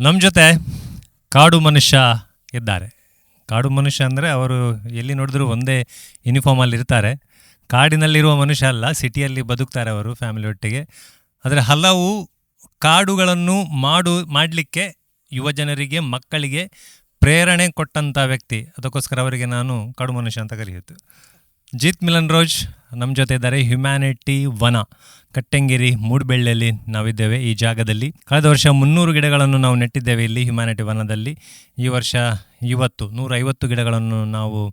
ನಮ್ಮ ಜೊತೆ ಕಾಡು ಮನುಷ್ಯ ಇದ್ದಾರೆ. ಕಾಡು ಮನುಷ್ಯ ಅಂದರೆ ಅವರು ಎಲ್ಲಿ ನೋಡಿದ್ರು ಒಂದೇ ಯೂನಿಫಾರ್ಮಲ್ಲಿ ಇರ್ತಾರೆ. ಕಾಡಿನಲ್ಲಿರುವ ಮನುಷ್ಯ ಅಲ್ಲ ಸಿಟಿಯಲ್ಲಿ ಬದುಕ್ತಾರೆ ಅವರು ಫ್ಯಾಮಿಲಿ ಒಟ್ಟಿಗೆ. ಆದರೆ ಹಲವು ಕಾಡುಗಳನ್ನು ಮಾಡು, ಮಾಡಲಿಕ್ಕೆ ಯುವ ಜನರಿಗೆ, ಮಕ್ಕಳಿಗೆ ಪ್ರೇರಣೆ ಕೊಟ್ಟಂಥ ವ್ಯಕ್ತಿ. ಅದಕ್ಕೋಸ್ಕರ ಅವರಿಗೆ ನಾನು ಕಾಡು ಮನುಷ್ಯ ಅಂತ ಕರೆಯುತ್ತೆ. ಜೀತ್ ಮಿಲನ್ ರೋಜ್ ನಮ್ಮ ಜೊತೆ ಇದ್ದಾರೆ ಹ್ಯುಮ್ಯಾನಿಟಿ ವನ, ಕಟ್ಟೆಂಗಿರಿ, ಮೂಡ್ಬೆಳ್ಳಿಯಲ್ಲಿ ನಾವಿದ್ದೇವೆ ಈ ಜಾಗದಲ್ಲಿ. ಕಳೆದ ವರ್ಷ ಮುನ್ನೂರು ಗಿಡಗಳನ್ನು ನಾವು ನೆಟ್ಟಿದ್ದೇವೆ ಇಲ್ಲಿ ಹ್ಯುಮ್ಯಾನಿಟಿ ವನದಲ್ಲಿ. ಈ ವರ್ಷ ಇವತ್ತು ನೂರೈವತ್ತು ಗಿಡಗಳನ್ನು ನಾವು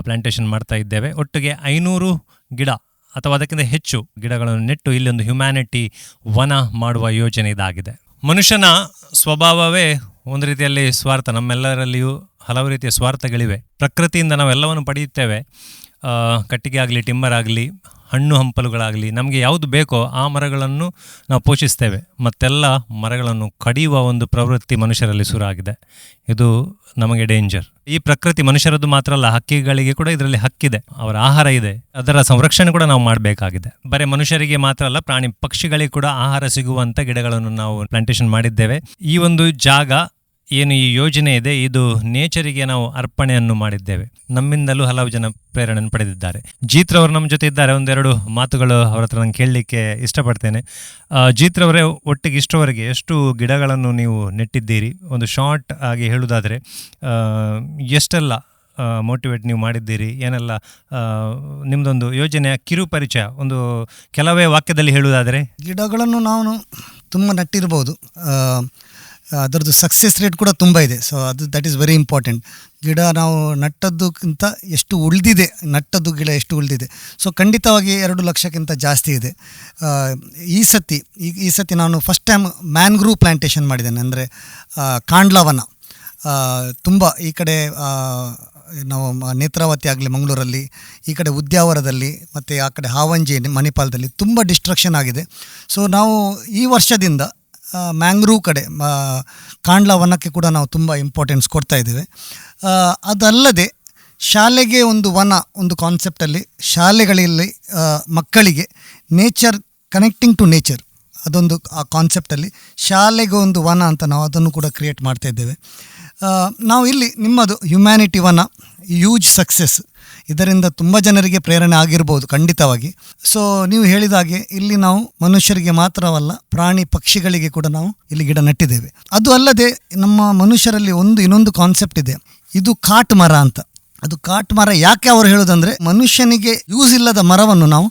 ಪ್ಲಾಂಟೇಷನ್ ಮಾಡ್ತಾ ಇದ್ದೇವೆ. ಒಟ್ಟಿಗೆ ಐನೂರು ಗಿಡ ಅಥವಾ ಅದಕ್ಕಿಂತ ಹೆಚ್ಚು ಗಿಡಗಳನ್ನು ನೆಟ್ಟು ಇಲ್ಲಿ ಒಂದು ಹ್ಯುಮ್ಯಾನಿಟಿ ವನ ಮಾಡುವ ಯೋಜನೆ ಇದಾಗಿದೆ. ಮನುಷ್ಯನ ಸ್ವಭಾವವೇ ಒಂದು ರೀತಿಯಲ್ಲಿ ಸ್ವಾರ್ಥ, ನಮ್ಮೆಲ್ಲರಲ್ಲಿಯೂ ಹಲವು ರೀತಿಯ ಸ್ವಾರ್ಥಗಳಿವೆ. ಪ್ರಕೃತಿಯಿಂದ ನಾವೆಲ್ಲವನ್ನು ಪಡೆಯುತ್ತೇವೆ. ಕಟ್ಟಿಗೆ ಆಗಲಿ ಟಿಂಬರ್ ಆಗಲಿ, ಹಣ್ಣು ಹಂಪಲುಗಳಾಗಲಿ ನಮಗೆ ಯಾವುದು ಬೇಕೋ ಆ ಮರಗಳನ್ನು ನಾವು ಪೋಷಿಸ್ತೇವೆ. ಮತ್ತೆಲ್ಲ ಮರಗಳನ್ನು ಕಡಿಯುವ ಒಂದು ಪ್ರವೃತ್ತಿ ಮನುಷ್ಯರಲ್ಲಿ ಶುರು ಆಗಿದೆ ಇದು ನಮಗೆ ಡೇಂಜರ್ ಈ ಪ್ರಕೃತಿ ಮನುಷ್ಯರದ್ದು ಮಾತ್ರ ಅಲ್ಲ, ಹಕ್ಕಿಗಳಿಗೆ ಕೂಡ ಇದರಲ್ಲಿ ಹಕ್ಕಿದೆ. ಅವರ ಆಹಾರ ಇದೆ. ಅದರ ಸಂರಕ್ಷಣೆ ಕೂಡ ನಾವು ಮಾಡಬೇಕಾಗಿದೆ. ಬರೀ ಮನುಷ್ಯರಿಗೆ ಮಾತ್ರ ಅಲ್ಲ, ಪ್ರಾಣಿ ಪಕ್ಷಿಗಳಿಗೆ ಕೂಡ ಆಹಾರ ಸಿಗುವಂಥ ಗಿಡಗಳನ್ನು ನಾವು ಪ್ಲಾಂಟೇಶನ್ ಮಾಡಿದ್ದೇವೆ. ಈ ಒಂದು ಜಾಗ ಏನು ಈ ಯೋಜನೆ ಇದೆ, ಇದು ನೇಚರಿಗೆ ನಾವು ಅರ್ಪಣೆಯನ್ನು ಮಾಡಿದ್ದೇವೆ. ನಮ್ಮಿಂದಲೂ ಹಲವು ಜನ ಪ್ರೇರಣೆಯನ್ನು ಪಡೆದಿದ್ದಾರೆ. ಜೀತ್ರವರು ನಮ್ಮ ಜೊತೆ ಇದ್ದಾರೆ. ಒಂದೆರಡು ಮಾತುಗಳು ಅವರ ಹತ್ರ ನಾನು ಕೇಳಲಿಕ್ಕೆ ಇಷ್ಟಪಡ್ತೇನೆ. ಜೀತ್ರವರೇ ಒಟ್ಟಿಗೆ ಇಷ್ಟವರೆಗೆ ಎಷ್ಟು ಗಿಡಗಳನ್ನು ನೀವು ನೆಟ್ಟಿದ್ದೀರಿ? ಒಂದು ಶಾರ್ಟ್ ಆಗಿ ಹೇಳುವುದಾದರೆ ಎಷ್ಟೆಲ್ಲ ಮೋಟಿವೇಟ್ ನೀವು ಮಾಡಿದ್ದೀರಿ? ಏನೆಲ್ಲ ನಿಮ್ಮದೊಂದು ಯೋಜನೆಯ ಕಿರು ಪರಿಚಯ? ಒಂದು ಕೆಲವೇ ವಾಕ್ಯದಲ್ಲಿ ಹೇಳುವುದಾದರೆ? ಗಿಡಗಳನ್ನು ನಾನು ತುಂಬ ನಟ್ಟಿರ್ಬೋದು. ಅದರದ್ದು ಸಕ್ಸಸ್ ರೇಟ್ ಕೂಡ ತುಂಬ ಇದೆ. ಸೊ ಅದು ದಟ್ ಈಸ್ ವೆರಿ ಇಂಪಾರ್ಟೆಂಟ್ ಗಿಡ ನಾವು ನಟ್ಟದ್ದಕ್ಕಿಂತ ಎಷ್ಟು ಉಳಿದಿದೆ, ನಟ್ಟದ್ದು ಗಿಡ ಎಷ್ಟು ಉಳಿದಿದೆ. ಸೊ ಖಂಡಿತವಾಗಿ ಎರಡು ಲಕ್ಷಕ್ಕಿಂತ ಜಾಸ್ತಿ ಇದೆ. ಈ ಸತಿ, ಈ ಈ ಸತಿ ನಾನು ಫಸ್ಟ್ ಟೈಮ್ ಮ್ಯಾನ್ಗ್ರೂವ್ ಪ್ಲ್ಯಾಂಟೇಷನ್ ಮಾಡಿದ್ದೇನೆ. ಅಂದರೆ ಕಾಂಡ್ಲವನ. ತುಂಬ, ಈ ಕಡೆ ನಾವು ನೇತ್ರಾವತಿ ಆಗಲಿ ಮಂಗಳೂರಲ್ಲಿ, ಈ ಕಡೆ ಉದ್ಯಾವರದಲ್ಲಿ, ಮತ್ತು ಆ ಕಡೆ ಹಾವಂಜಿ ಮಣಿಪಾಲದಲ್ಲಿ ತುಂಬ ಡಿಸ್ಟ್ರಕ್ಷನ್ ಆಗಿದೆ. ಸೊ ನಾವು ಈ ವರ್ಷದಿಂದ ಮ್ಯಾಂಗ್ರೂ ಕಡೆ ಕಾಂಡ್ಲ ವನಕ್ಕೆ ಕೂಡ ನಾವು ತುಂಬ ಇಂಪಾರ್ಟೆನ್ಸ್ ಕೊಡ್ತಾ ಇದ್ದೇವೆ. ಅದಲ್ಲದೆ ಶಾಲೆಗೆ ಒಂದು ವನ, ಒಂದು ಕಾನ್ಸೆಪ್ಟಲ್ಲಿ ಶಾಲೆಗಳಲ್ಲಿ ಮಕ್ಕಳಿಗೆ ನೇಚರ್ ಕನೆಕ್ಟಿಂಗ್ ಟು ನೇಚರ್ ಅದೊಂದು ಆ ಕಾನ್ಸೆಪ್ಟಲ್ಲಿ ಶಾಲೆಗೆ ಒಂದು ವನ ಅಂತ ನಾವು ಅದನ್ನು ಕೂಡ ಕ್ರಿಯೇಟ್ ಮಾಡ್ತಾ ಇದ್ದೇವೆ. ನಾವು ಇಲ್ಲಿ ನಿಮ್ಮದು ಹ್ಯುಮ್ಯಾನಿಟಿ ವನ ಯೂಜ್ ಸಕ್ಸಸ್ ಇದರಿಂದ ತುಂಬ ಜನರಿಗೆ ಪ್ರೇರಣೆ ಆಗಿರ್ಬೋದು ಖಂಡಿತವಾಗಿ. ಸೊ ನೀವು ಹೇಳಿದ ಹಾಗೆ ಇಲ್ಲಿ ನಾವು ಮನುಷ್ಯರಿಗೆ ಮಾತ್ರವಲ್ಲ, ಪ್ರಾಣಿ ಪಕ್ಷಿಗಳಿಗೆ ಕೂಡ ನಾವು ಇಲ್ಲಿ ಗಿಡ ನೆಟ್ಟಿದ್ದೇವೆ. ಅದು ಅಲ್ಲದೆ ನಮ್ಮ ಮನುಷ್ಯರಲ್ಲಿ ಒಂದು ಇನ್ನೊಂದು ಕಾನ್ಸೆಪ್ಟ್ ಇದೆ. ಇದು ಕಾಟ್ ಮರ ಅಂತ. ಅದು ಕಾಟ್ ಮರ ಯಾಕೆ ಅವರು ಹೇಳೋದಂದ್ರೆ, ಮನುಷ್ಯನಿಗೆ ಯೂಸ್ ಇಲ್ಲದ ಮರವನ್ನು ನಾವು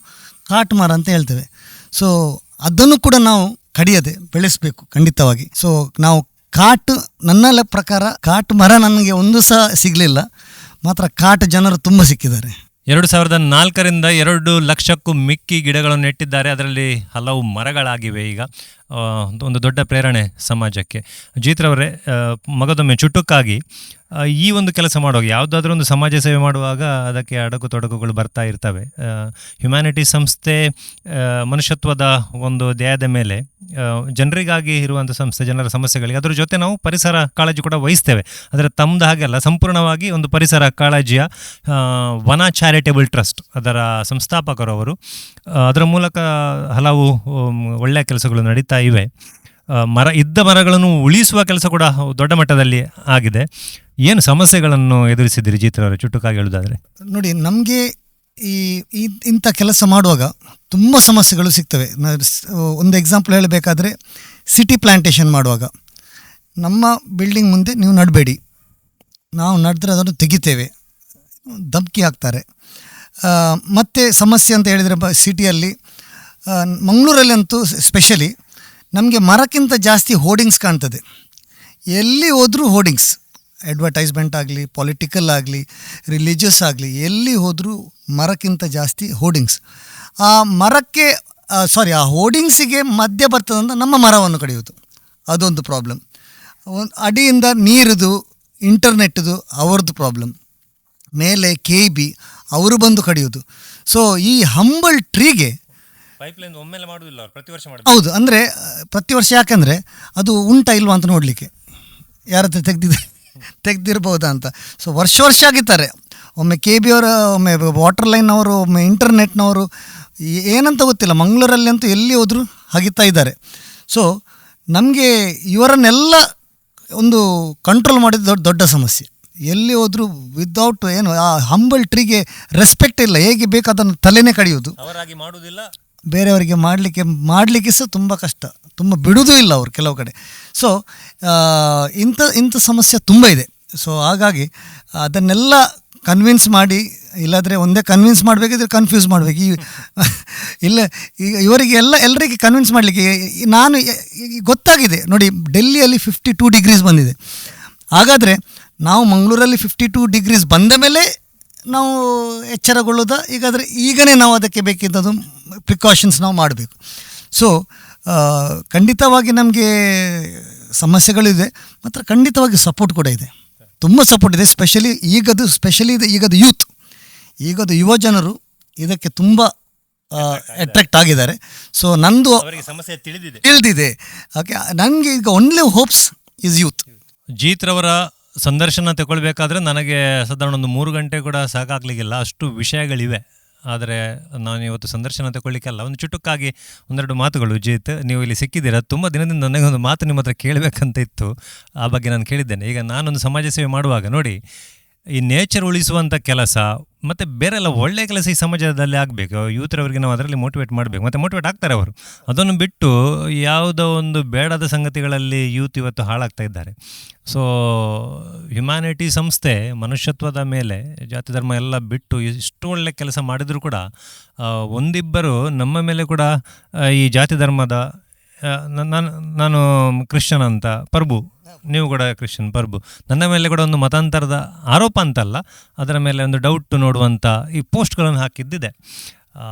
ಕಾಟ್ ಮರ ಅಂತ ಹೇಳ್ತೇವೆ. ಸೊ ಅದನ್ನು ಕೂಡ ನಾವು ಕಡಿಯದೆ ಬೆಳೆಸಬೇಕು ಖಂಡಿತವಾಗಿ. ಸೊ ನಾವು ಕಾಟ್ ನನ್ನ ಪ್ರಕಾರ ಕಾಟ್ ಮರ ನನಗೆ ಒಂದು ಸಹ ಸಿಗಲಿಲ್ಲ. ಮಾತ್ರ ಕಾಟ ಜನರು ತುಂಬ ಸಿಕ್ಕಿದ್ದಾರೆ. ಎರಡು ಸಾವಿರದ ನಾಲ್ಕರಿಂದ ಎರಡು ಲಕ್ಷಕ್ಕೂ ಮಿಕ್ಕಿ ಗಿಡಗಳನ್ನು ನೆಟ್ಟಿದ್ದಾರೆ. ಅದರಲ್ಲಿ ಹಲವು ಮರಗಳಾಗಿವೆ ಈಗ. ಒಂದು ದೊಡ್ಡ ಪ್ರೇರಣೆ ಸಮಾಜಕ್ಕೆ. ಜೀತ್ರವರೇ ಮಗದೊಮ್ಮೆ ಚುಟುಕಾಗಿ ಈ ಒಂದು ಕೆಲಸ ಮಾಡುವಾಗ, ಯಾವುದಾದ್ರೂ ಒಂದು ಸಮಾಜ ಸೇವೆ ಮಾಡುವಾಗ ಅದಕ್ಕೆ ಅಡಕು ತೊಡಕುಗಳು ಬರ್ತಾ ಇರ್ತವೆ. ಹ್ಯುಮ್ಯಾನಿಟಿ ಸಂಸ್ಥೆ ಮನುಷ್ಯತ್ವದ ಒಂದು ದೇಹದ ಮೇಲೆ ಜನರಿಗಾಗಿ ಇರುವಂಥ ಸಂಸ್ಥೆ, ಜನರ ಸಮಸ್ಯೆಗಳಿಗೆ ಅದರ ಜೊತೆ ನಾವು ಪರಿಸರ ಕಾಳಜಿ ಕೂಡ ವಹಿಸ್ತೇವೆ. ಆದರೆ ತಮ್ಮದು ಹಾಗೆಲ್ಲ ಸಂಪೂರ್ಣವಾಗಿ ಒಂದು ಪರಿಸರ ಕಾಳಜಿಯ ವನ ಚಾರಿಟೇಬಲ್ ಟ್ರಸ್ಟ್ ಅದರ ಸಂಸ್ಥಾಪಕರು ಅವರು. ಅದರ ಮೂಲಕ ಹಲವು ಒಳ್ಳೆಯ ಕೆಲಸಗಳು ನಡೀತಾ ಇವೆ. ಮರ ಇದ್ದ ಮರಗಳನ್ನು ಉಳಿಸುವ ಕೆಲಸ ಕೂಡ ದೊಡ್ಡ ಮಟ್ಟದಲ್ಲಿ ಆಗಿದೆ. ಏನು ಸಮಸ್ಯೆಗಳನ್ನು ಎದುರಿಸಿದ್ದೀರಿ ಜೀತ್ರವರು ಚುಟುಕಾಗಿ ಹೇಳುವುದಾದರೆ. ನೋಡಿ, ನಮಗೆ ಈ ಇಂಥ ಕೆಲಸ ಮಾಡುವಾಗ ತುಂಬ ಸಮಸ್ಯೆಗಳು ಸಿಗ್ತವೆ. ಒಂದು ಎಕ್ಸಾಂಪಲ್ ಹೇಳಬೇಕಾದ್ರೆ ಸಿಟಿ ಪ್ಲ್ಯಾಂಟೇಷನ್ ಮಾಡುವಾಗ. ನಮ್ಮ ಬಿಲ್ಡಿಂಗ್ ಮುಂದೆ ನೀವು ನಡಬೇಡಿ. ನಾವು ನಡೆದ್ರೆ ಅದನ್ನು ತೆಗಿತೇವೆ. ಧಮ್ಕಿ ಹಾಕ್ತಾರೆ. ಮತ್ತು ಸಮಸ್ಯೆ ಅಂತ ಹೇಳಿದರೆ ಬ ಸಿಟಿಯಲ್ಲಿ ಮಂಗಳೂರಲ್ಲಿ ಅಂತೂ ಸ್ಪೆಷಲಿ ನಮಗೆ ಮರಕ್ಕಿಂತ ಜಾಸ್ತಿ ಹೋರ್ಡಿಂಗ್ಸ್ ಕಾಣ್ತದೆ. ಎಲ್ಲಿ ಹೋದರೂ ಹೋರ್ಡಿಂಗ್ಸ್ ಅಡ್ವರ್ಟೈಸ್ಮೆಂಟ್ ಆಗಲಿ ಪೊಲಿಟಿಕಲ್ ಆಗಲಿ ರಿಲಿಜಿಯಸ್ ಆಗಲಿ, ಎಲ್ಲಿ ಹೋದರೂ ಮರಕ್ಕಿಂತ ಜಾಸ್ತಿ ಹೋರ್ಡಿಂಗ್ಸ್ ಆ ಮರಕ್ಕೆ ಸಾರಿ ಆ ಹೋರ್ಡಿಂಗ್ಸಿಗೆ ಮಧ್ಯ ಬರ್ತದಂತ ನಮ್ಮ ಮರವನ್ನು ಕಡಿಯೋದು ಅದೊಂದು ಪ್ರಾಬ್ಲಮ್ ಒಂದು ಅಡಿಯಿಂದ ನೀರಿದು ಇಂಟರ್ನೆಟ್ದು ಅವ್ರದ್ದು ಪ್ರಾಬ್ಲಮ್ ಮೇಲೆ ಕೆ ಬಿ ಅವರು ಬಂದು ಕಡಿಯೋದು ಸೊ ಈ ಹಂಬಲ್ ಟ್ರೀಗೆ ಪೈಪ್ಲೈನ್ ಒಮ್ಮೆಲೆ ಮಾಡುವುದಿಲ್ಲ ಪ್ರತಿ ವರ್ಷ ಹೌದು ಅಂದರೆ ಪ್ರತಿ ವರ್ಷ ಯಾಕಂದರೆ ಅದು ಉಂಟಾ ಇಲ್ವಾ ಅಂತ ನೋಡಲಿಕ್ಕೆ. ಯಾರ ಹತ್ರ ತೆಗ್ದಿದೆ ತೆಗ್ದಿರ್ಬೋದಾ ಅಂತ. ಸೊ ವರ್ಷ ವರ್ಷ ಆಗಿದ್ದಾರೆ. ಒಮ್ಮೆ ಕೆ ಬಿ ಅವರ ಒಮ್ಮೆ ವಾಟರ್ ಲೈನ್ನವರು ಒಮ್ಮೆ ಇಂಟರ್ನೆಟ್ನವರು ಏನಂತ ಗೊತ್ತಿಲ್ಲ. ಮಂಗಳೂರಲ್ಲಿ ಅಂತೂ ಎಲ್ಲಿ ಹೋದರೂ ಹಗಿತಾ ಇದ್ದಾರೆ. ಸೊ ನಮಗೆ ಇವರನ್ನೆಲ್ಲ ಒಂದು ಕಂಟ್ರೋಲ್ ಮಾಡಿದ ದೊಡ್ಡ ದೊಡ್ಡ ಸಮಸ್ಯೆ. ಎಲ್ಲಿ ಹೋದರೂ ವಿದೌಟ್ ಏನು ಆ ಹಂಬಲ್ ಟ್ರೀಗೆ ರೆಸ್ಪೆಕ್ಟ್ ಇಲ್ಲ. ಹೇಗೆ ಬೇಕಾದ ತಲೆನೇ ಕಡಿಯೋದು ಅವರಾಗಿ ಮಾಡುವುದಿಲ್ಲ ಬೇರೆಯವರಿಗೆ ಮಾಡಲಿಕ್ಕೆ ಮಾಡಲಿಕ್ಕೆ ಸಹ ತುಂಬ ಕಷ್ಟ. ತುಂಬ ಬಿಡುವುದೂ ಇಲ್ಲ ಅವರು ಕೆಲವು ಕಡೆ. ಸೊ ಇಂಥ ಇಂಥ ಸಮಸ್ಯೆ ತುಂಬ ಇದೆ. ಸೊ ಹಾಗಾಗಿ ಅದನ್ನೆಲ್ಲ ಕನ್ವಿನ್ಸ್ ಮಾಡಿ, ಇಲ್ಲಾದರೆ ಒಂದೇ ಕನ್ವಿನ್ಸ್ ಮಾಡಬೇಕಿದ್ರೆ ಕನ್ಫ್ಯೂಸ್ ಮಾಡಬೇಕು. ಈ, ಇಲ್ಲ ಈಗ ಇವರಿಗೆ ಎಲ್ಲ ಎಲ್ಲರಿಗೆ ಕನ್ವಿನ್ಸ್ ಮಾಡಲಿಕ್ಕೆ ನಾನು ಗೊತ್ತಾಗಿದೆ. ನೋಡಿ, ಡೆಲ್ಲಿಯಲ್ಲಿ ಫಿಫ್ಟಿ ಟೂ ಡಿಗ್ರೀಸ್ ಬಂದಿದೆ. ಹಾಗಾದರೆ ನಾವು ಮಂಗಳೂರಲ್ಲಿ ಫಿಫ್ಟಿ ಟೂ ಡಿಗ್ರೀಸ್ ಬಂದ ಮೇಲೆ ನಾವು ಎಚ್ಚರಗೊಳ್ಳೋದ ಈಗಾದರೆ ಈಗಲೇ ನಾವು ಅದಕ್ಕೆ ಬೇಕಿದ್ದದು ಪ್ರಿಕಾಷನ್ಸ್ ನಾವು ಮಾಡಬೇಕು. ಸೊ ಖಂಡಿತವಾಗಿ ನಮಗೆ ಸಮಸ್ಯೆಗಳಿದೆ ಮಾತ್ರ ಖಂಡಿತವಾಗಿ ಸಪೋರ್ಟ್ ಕೂಡ ಇದೆ. ತುಂಬ ಸಪೋರ್ಟ್ ಇದೆ ಸ್ಪೆಷಲಿ ಈಗದು ಸ್ಪೆಷಲಿ ಇದೆ ಈಗದು ಯೂತ್ ಈಗದು ಯುವ ಜನರು ಇದಕ್ಕೆ ತುಂಬ ಅಟ್ರಾಕ್ಟ್ ಆಗಿದ್ದಾರೆ. ಸೊ ನಂದು ಅವರಿಗೆ ಸಮಸ್ಯೆ ತಿಳಿದಿದೆ. ತಿಳಿದಿದೆ. ಓಕೆ ನನಗೆ ಈಗ ಒನ್ಲಿ ಹೋಪ್ಸ್ ಈಸ್ ಯೂತ್ ಜೀತ್ರವರ ಸಂದರ್ಶನ ತಗೊಳ್ಬೇಕಾದ್ರೆ ನನಗೆ ಸಾಧಾರಣ ಒಂದು ಮೂರು ಗಂಟೆ ಕೂಡ ಸಾಕಾಗ್ಲಿಕ್ಕಿಲ್ಲ. ಅಷ್ಟು ವಿಷಯಗಳಿವೆ. ಆದರೆ ನಾನು ಇವತ್ತು ಸಂದರ್ಶನ ತಗೊಳ್ಳಿಕ್ಕಲ್ಲ ಒಂದು ಚುಟುಕಾಗಿ ಒಂದೆರಡು ಮಾತುಗಳು. ಜೀತ್ ನೀವು ಇಲ್ಲಿ ಸಿಕ್ಕಿದ್ದೀರಾ? ತುಂಬ ದಿನದಿಂದ ನನಗೆ ಒಂದು ಮಾತು ನಿಮ್ಮ ಹತ್ರ ಕೇಳಬೇಕಂತ ಇತ್ತು. ಆ ಬಗ್ಗೆ ನಾನು ಕೇಳಿದ್ದೇನೆ. ಈಗ ನಾನೊಂದು ಸಮಾಜ ಸೇವೆ ಮಾಡುವಾಗ ನೋಡಿ ಈ ನೇಚರ್ ಉಳಿಸುವಂಥ ಕೆಲಸ, ಮತ್ತು ಬೇರೆಲ್ಲ ಒಳ್ಳೆ ಕೆಲಸ ಈ ಸಮಾಜದಲ್ಲಿ ಆಗಬೇಕು. ಯೂತ್ರವರಿಗೆ ನಾವು ಅದರಲ್ಲಿ ಮೋಟಿವೇಟ್ ಮಾಡಬೇಕು. ಮತ್ತು ಮೋಟಿವೇಟ್ ಆಗ್ತಾರೆ ಅವರು. ಅದನ್ನು ಬಿಟ್ಟು ಯಾವುದೋ ಒಂದು ಬೇಡದ ಸಂಗತಿಗಳಲ್ಲಿ ಯೂತ್ ಇವತ್ತು ಹಾಳಾಗ್ತಾ ಇದ್ದಾರೆ. ಸೊ ಹ್ಯುಮ್ಯಾನಿಟಿ ಸಂಸ್ಥೆ, ಮನುಷ್ಯತ್ವದ ಮೇಲೆ, ಜಾತಿ ಧರ್ಮ ಎಲ್ಲ ಬಿಟ್ಟು ಇಷ್ಟು ಒಳ್ಳೆ ಕೆಲಸ ಮಾಡಿದರೂ ಕೂಡ ಒಂದಿಬ್ಬರು ನಮ್ಮ ಮೇಲೆ ಕೂಡ ಈ ಜಾತಿ ಧರ್ಮದ ನಾನು ನಾನು ಕ್ರಿಶ್ಚನ್ ಅಂತ, ಪ್ರಭು ನೀವು ಕೂಡ ಕ್ರಿಶ್ಚಿಯನ್ ಪರ್ಬು ನನ್ನ ಮೇಲೆ ಕೂಡ ಒಂದು ಮತಾಂತರದ ಆರೋಪ ಅಂತಲ್ಲ, ಅದರ ಮೇಲೆ ಒಂದು ಡೌಟ್ ನೋಡುವಂಥ ಈ ಪೋಸ್ಟ್ಗಳನ್ನು ಹಾಕಿದ್ದಿದೆ.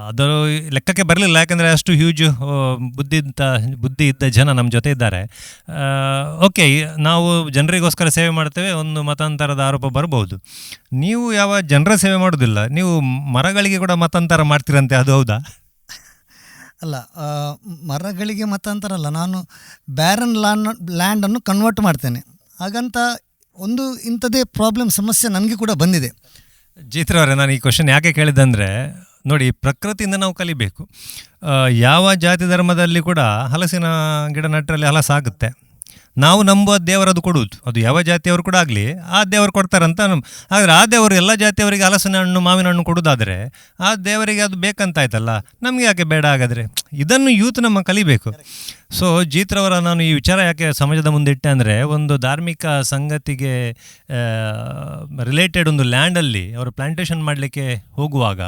ಅದರ ಅದು ಲೆಕ್ಕಕ್ಕೆ ಬರಲಿಲ್ಲ, ಯಾಕಂದರೆ ಅಷ್ಟು ಹ್ಯೂಜ್ ಬುದ್ಧಿ ಬುದ್ಧಿ ಇದ್ದ ಜನ ನಮ್ಮ ಜೊತೆ ಇದ್ದಾರೆ. ಓಕೆ ನಾವು ಜನರಿಗೋಸ್ಕರ ಸೇವೆ ಮಾಡ್ತೇವೆ, ಒಂದು ಮತಾಂತರದ ಆರೋಪ ಬರಬಹುದು. ನೀವು ಯಾವ ಜನರ ಸೇವೆ ಮಾಡೋದಿಲ್ಲ, ನೀವು ಮರಗಳಿಗೆ ಕೂಡ ಮತಾಂತರ ಮಾಡ್ತೀರಂತೆ, ಅದು ಹೌದಾ? ಅಲ್ಲ ಮರಗಳಿಗೆ ಮತಾಂತರ ಅಲ್ಲ. ನಾನು ಬ್ಯಾರನ್ ಲ್ಯಾಂಡ್ ಲ್ಯಾಂಡನ್ನು ಕನ್ವರ್ಟ್ ಮಾಡ್ತೇನೆ. ಹಾಗಂತ ಒಂದು ಇಂಥದೇ ಪ್ರಾಬ್ಲಮ್ ಸಮಸ್ಯೆ ನನಗೆ ಕೂಡ ಬಂದಿದೆ. ಜೀತ್ರವರೇ ನಾನು ಈ ಕ್ವಶನ್ ಯಾಕೆ ಕೇಳಿದಂದರೆ ನೋಡಿ, ಪ್ರಕೃತಿಯಿಂದ ನಾವು ಕಲಿಬೇಕು. ಯಾವ ಜಾತಿ ಧರ್ಮದಲ್ಲಿ ಕೂಡ ಹಲಸಿನ ಗಿಡ ನಟ್ಟರಲ್ಲಿ ಹಲಸಾಗುತ್ತೆ. ನಾವು ನಂಬುವ ದೇವರದು ಕೊಡುವುದು. ಅದು ಯಾವ ಜಾತಿಯವರು ಕೂಡ ಆಗಲಿ, ಆ ದೇವರು ಕೊಡ್ತಾರಂತ ಆದರೆ ಆ ದೇವರು ಎಲ್ಲ ಜಾತಿಯವರಿಗೆ ಹಲಸಿನ ಹಣ್ಣು, ಮಾವಿನ ಹಣ್ಣು ಕೊಡೋದಾದರೆ ಆ ದೇವರಿಗೆ ಅದು ಬೇಕಂತಾಯ್ತಲ್ಲ, ನಮಗೆ ಯಾಕೆ ಬೇಡ ಹಾಗಾದರೆ? ಇದನ್ನು ಯೂತ್ ನಮ್ಮ ಕಲಿಬೇಕು. ಸೊ ಜೀತ್ರವರ ನಾನು ಈ ವಿಚಾರ ಯಾಕೆ ಸಮಾಜದ ಮುಂದೆ ಇಟ್ಟೆ ಅಂದರೆ, ಒಂದು ಧಾರ್ಮಿಕ ಸಂಗತಿಗೆ ರಿಲೇಟೆಡ್ ಒಂದು ಲ್ಯಾಂಡಲ್ಲಿ ಅವರು ಪ್ಲಾಂಟೇಷನ್ ಮಾಡಲಿಕ್ಕೆ ಹೋಗುವಾಗ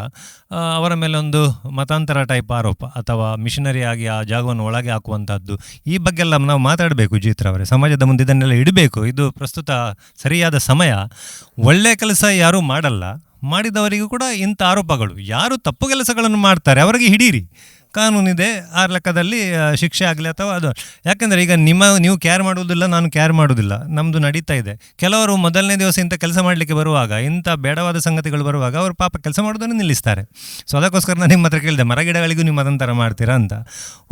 ಅವರ ಮೇಲೆ ಒಂದು ಮತಾಂತರ ಟೈಪ್ ಆರೋಪ, ಅಥವಾ ಮಿಷನರಿ ಆಗಿ ಆ ಜಾಗವನ್ನು ಒಳಗೆ ಹಾಕುವಂಥದ್ದು ಈ ಬಗ್ಗೆ ಎಲ್ಲ ನಾವು ಮಾತಾಡಬೇಕು ಜೀತ್ರವರೇ. ಸಮಾಜದ ಮುಂದೆ ಇದನ್ನೆಲ್ಲ ಇಡಬೇಕು. ಇದು ಪ್ರಸ್ತುತ ಸರಿಯಾದ ಸಮಯ. ಒಳ್ಳೆ ಕೆಲಸ ಯಾರೂ ಮಾಡಲ್ಲ. ಮಾಡಿದವರಿಗೂ ಕೂಡ ಇಂಥ ಆರೋಪಗಳು. ಯಾರು ತಪ್ಪು ಕೆಲಸಗಳನ್ನು ಮಾಡ್ತಾರೆ, ಅವರಿಗೆ ಹಿಡೀರಿ. ಕಾನೂನಿದೆ ಆ ಲೆಕ್ಕದಲ್ಲಿ ಶಿಕ್ಷೆ ಆಗಲಿ ಅಥವಾ ಅದು. ಯಾಕೆಂದರೆ ಈಗ ನಿಮ್ಮ, ನೀವು ಕೇರ್ ಮಾಡುವುದಿಲ್ಲ, ನಾನು ಕೇರ್ ಮಾಡುವುದಿಲ್ಲ. ನಮ್ಮದು ನಡೀತಾ ಇದೆ. ಕೆಲವರು ಮೊದಲನೇ ದಿವಸ ಇಂಥ ಕೆಲಸ ಮಾಡಲಿಕ್ಕೆ ಬರುವಾಗ, ಇಂಥ ಬೇಡವಾದ ಸಂಗತಿಗಳು ಬರುವಾಗ ಅವರು ಪಾಪ ಕೆಲಸ ಮಾಡೋದನ್ನು ನಿಲ್ಲಿಸ್ತಾರೆ. ಸೊ ಅದಕ್ಕೋಸ್ಕರ ನಾನು ನಿಮ್ಮ ಹತ್ರ ಕೇಳಿದೆ ಮರಗಿಡಗಳಿಗೂ ನೀವು ಅದಂತರ ಮಾಡ್ತೀರಾ ಅಂತ.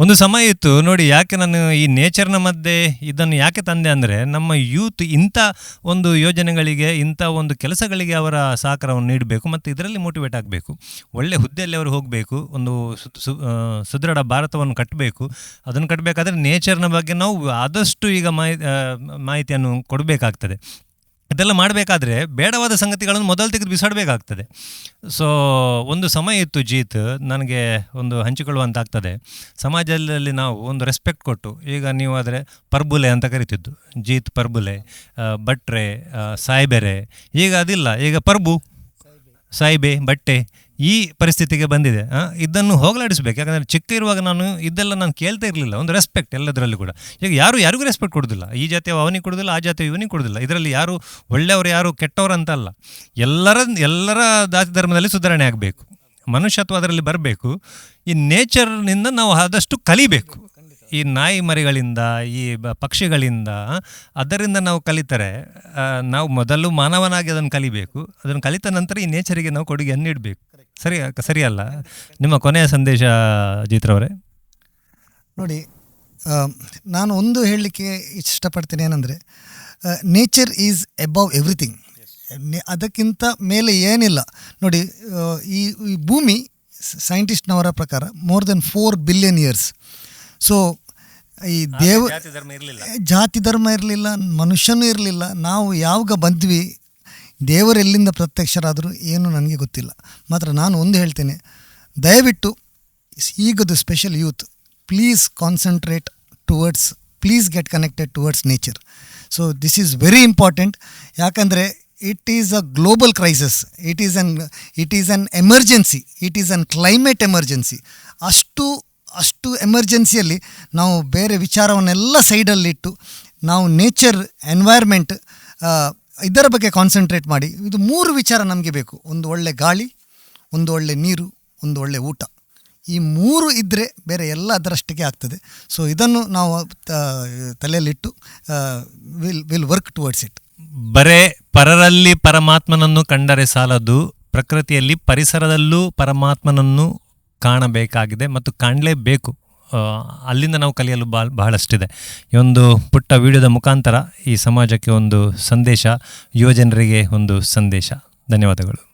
ಒಂದು ಸಮಯ ಇತ್ತು, ನೋಡಿ ಯಾಕೆ ನಾನು ಈ ನೇಚರ್ನ ಮಧ್ಯೆ ಇದನ್ನು ಯಾಕೆ ತಂದೆ ಅಂದರೆ, ನಮ್ಮ ಯೂತ್ ಇಂಥ ಒಂದು ಯೋಜನೆಗಳಿಗೆ, ಇಂಥ ಒಂದು ಕೆಲಸಗಳಿಗೆ ಅವರ ಸಹಕಾರವನ್ನು ನೀಡಬೇಕು ಮತ್ತು ಇದರಲ್ಲಿ ಮೋಟಿವೇಟ್ ಆಗಬೇಕು. ಒಳ್ಳೆ ಹುದ್ದೆಯಲ್ಲಿ ಅವರು ಹೋಗಬೇಕು, ಒಂದು ಸುದೃಢ ಭಾರತವನ್ನು ಕಟ್ಟಬೇಕು. ಅದನ್ನು ಕಟ್ಟಬೇಕಾದ್ರೆ ನೇಚರ್ನ ಬಗ್ಗೆ ನಾವು ಆದಷ್ಟು ಈಗ ಮಾಹಿ ಆ, ಮಾಹಿತಿಯನ್ನು ಕೊಡಬೇಕಾಗ್ತದೆ. ಇದೆಲ್ಲ ಮಾಡಬೇಕಾದ್ರೆ ಬೇಡವಾದ ಸಂಗತಿಗಳನ್ನು ಮೊದಲು ತೆಗೆದು ಬಿಸಾಡಬೇಕಾಗ್ತದೆ. ಸೊ ಒಂದು ಸಮಯ ಇತ್ತು ಜೀತ್ ನನಗೆ ಒಂದು ಹಂಚಿಕೊಳ್ಳುವಂತಾಗ್ತದೆ. ಸಮಾಜದಲ್ಲಿ ನಾವು ಒಂದು ರೆಸ್ಪೆಕ್ಟ್ ಕೊಟ್ಟು ಈಗ ನೀವು ಆದರೆ ಪರ್ಬುಲೆ ಅಂತ ಕರಿತಿದ್ದು. ಜೀತ್ ಪರ್ಬುಲೆ ಭಟ್ರೆ ಸಾಯ್ಬೆರೆ. ಈಗ ಅದಿಲ್ಲ ಈಗ ಪರ್ಬು. ಸಾಯ್ಬೆ ಬಟ್ಟೆ. ಈ ಪರಿಸ್ಥಿತಿಗೆ ಬಂದಿದೆ. ಇದನ್ನು ಹೋಗಲಾಡಿಸ್ಬೇಕು. ಯಾಕಂದರೆ ಚಿಕ್ಕ ಇರುವಾಗ ನಾನು ಇದೆಲ್ಲ ನಾನು ಕೇಳ್ತಾ ಇರಲಿಲ್ಲ. ಒಂದು ರೆಸ್ಪೆಕ್ಟ್ ಎಲ್ಲದರಲ್ಲೂ ಕೂಡ. ಈಗ ಯಾರು ಯಾರಿಗೂ ರೆಸ್ಪೆಕ್ಟ್ ಕೊಡೋದಿಲ್ಲ. ಈ ಜಾತಿ ಅವನಿಗೆ ಕೊಡೋದಿಲ್ಲ, ಆ ಜಾತಿ ಇವನಿಗೆ ಕೊಡೋದಿಲ್ಲ. ಇದರಲ್ಲಿ ಯಾರು ಒಳ್ಳೆಯವರು, ಯಾರು ಕೆಟ್ಟವರು ಅಂತ ಅಲ್ಲ. ಎಲ್ಲರ ಎಲ್ಲರ ಜಾತಿ ಧರ್ಮದಲ್ಲಿ ಸುಧಾರಣೆ ಆಗಬೇಕು. ಮನುಷ್ಯತ್ವ ಅದರಲ್ಲಿ ಬರಬೇಕು. ಈ ನೇಚರ್ನಿಂದ ನಾವು ಆದಷ್ಟು ಕಲಿಬೇಕು. ಈ ನಾಯಿ ಮರಿಗಳಿಂದ, ಈ ಪಕ್ಷಿಗಳಿಂದ, ಅದರಿಂದ ನಾವು ಕಲಿತರೆ ನಾವು ಮೊದಲು ಮಾನವನಾಗಿ ಅದನ್ನು ಕಲಿಬೇಕು, ಅದನ್ನು ಕಲಿತ ನಂತರ ಈ ನೇಚರಿಗೆ ನಾವು ಕೊಡುಗೆಯನ್ನು ನೀಡಬೇಕು. ಸರಿ, ಸರಿಯಲ್ಲ? ನಿಮ್ಮ ಕೊನೆಯ ಸಂದೇಶ ಅಜಿತ್ರವರೇ ನೋಡಿ ನಾನು ಒಂದು ಹೇಳಲಿಕ್ಕೆ ಇಷ್ಟಪಡ್ತೇನೆ ಏನಂದರೆ ನೇಚರ್ ಈಸ್ ಎಬವ್ ಎವ್ರಿಥಿಂಗ್ ಅದಕ್ಕಿಂತ ಮೇಲೆ ಏನಿಲ್ಲ. ನೋಡಿ ಈ ಭೂಮಿ ಸೈಂಟಿಸ್ಟ್ನವರ ಪ್ರಕಾರ more than four billion years so ಈ ದೇವ ಜಾತಿ ಧರ್ಮ ಇರಲಿಲ್ಲ. ಜಾತಿ ಧರ್ಮ ಇರಲಿಲ್ಲ ಮನುಷ್ಯನೂ ಇರಲಿಲ್ಲ. ನಾವು ಯಾವಾಗ ಬಂದ್ವಿ ದೇವರು ಎಲ್ಲಿಂದ ಪ್ರತ್ಯಕ್ಷರಾದರು ಏನು ನನಗೆ ಗೊತ್ತಿಲ್ಲ. ಮಾತ್ರ ನಾನು ಒಂದು ಹೇಳ್ತೇನೆ ದಯವಿಟ್ಟು ಈಗದು special youth please concentrate towards please get connected towards nature so this is very important ಯಾಕಂದರೆ it is a global crisis it is an it is an emergency it is an climate emergency ಅಷ್ಟು ಅಷ್ಟು ಎಮರ್ಜೆನ್ಸಿಯಲ್ಲಿ ನಾವು ಬೇರೆ ವಿಚಾರವನ್ನೆಲ್ಲ ಸೈಡಲ್ಲಿಟ್ಟು ನಾವು nature environment ಇದರ ಬಗ್ಗೆ concentrate ಮಾಡಿ. ಇದು ಮೂರು ವಿಚಾರ ನಮಗೆ ಬೇಕು. ಒಂದು ಒಳ್ಳೆ ಗಾಳಿ, ಒಂದು ಒಳ್ಳೆ ನೀರು, ಒಂದು ಒಳ್ಳೆ ಊಟ. ಈ ಮೂರು ಇದ್ದರೆ ಬೇರೆ ಎಲ್ಲ ಅದರಷ್ಟಕ್ಕೆ ಆಗ್ತದೆ. ಸೊ ಇದನ್ನು ನಾವು ತಲೆಯಲ್ಲಿಟ್ಟು will will work towards it ಬರೇ ಪರರಲ್ಲಿ ಪರಮಾತ್ಮನನ್ನು ಕಂಡರೆ ಸಾಲದು, ಪ್ರಕೃತಿಯಲ್ಲಿ ಪರಿಸರದಲ್ಲೂ ಪರಮಾತ್ಮನನ್ನು ಕಾಣಬೇಕಾಗಿದೆ ಮತ್ತು ಕಾಣಲೇಬೇಕು. ಅಲ್ಲಿಂದ ನಾವು ಕಲಿಯಲು ಬಾ ಬಹಳಷ್ಟಿದೆ. ಈ ಒಂದು ಪುಟ್ಟ ವಿಡಿಯೋದ ಮುಖಾಂತರ ಈ ಸಮಾಜಕ್ಕೆ ಒಂದು ಸಂದೇಶ ಯುವ ಜನರಿಗೆ ಒಂದು ಸಂದೇಶ. ಧನ್ಯವಾದಗಳು.